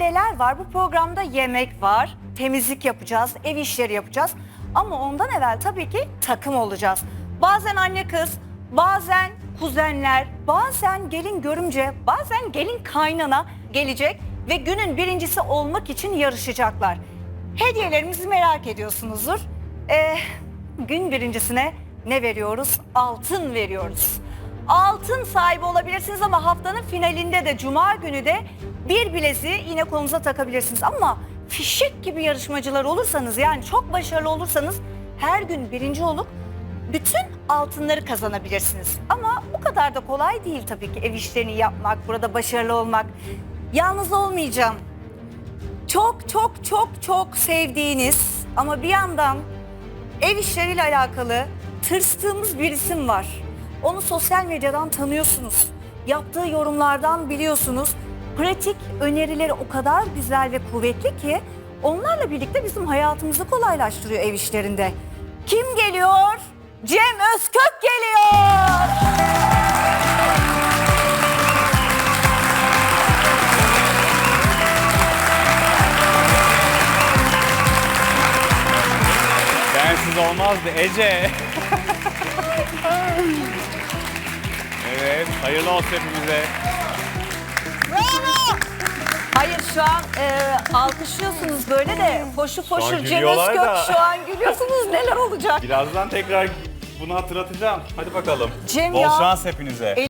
neler var? Bu programda yemek var, temizlik yapacağız, ev işleri yapacağız. Ama ondan evvel tabii ki takım olacağız. Bazen anne kız, bazen kuzenler, bazen gelin görümce, bazen gelin kaynana gelecek ve günün birincisi olmak için yarışacaklar. Hediyelerimizi merak ediyorsunuzdur. Ee, gün birincisine ne veriyoruz? Altın veriyoruz. Altın sahibi olabilirsiniz ama haftanın finalinde de cuma günü de bir bileziği yine kolunuza takabilirsiniz. Ama fişek gibi yarışmacılar olursanız yani çok başarılı olursanız her gün birinci olup bütün altınları kazanabilirsiniz. Ama bu kadar da kolay değil tabii ki ev işlerini yapmak, burada başarılı olmak. Yalnız olmayacağım. Çok çok çok çok sevdiğiniz ama bir yandan ev işleriyle alakalı tırstığımız bir isim var. Onu sosyal medyadan tanıyorsunuz. Yaptığı yorumlardan biliyorsunuz. Pratik önerileri o kadar güzel ve kuvvetli ki onlarla birlikte bizim hayatımızı kolaylaştırıyor ev işlerinde. Kim geliyor? Cem Özkök geliyor. Bensiz olmazdı Ece. evet, hayırlı olsun hepimize. Şu an e, alkışlıyorsunuz böyle de foşu Cem gülüyorlar Özkök da. şu an gülüyorsunuz neler olacak? Birazdan tekrar bunu hatırlatacağım. Hadi bakalım. Cem Bol ya. şans hepinize.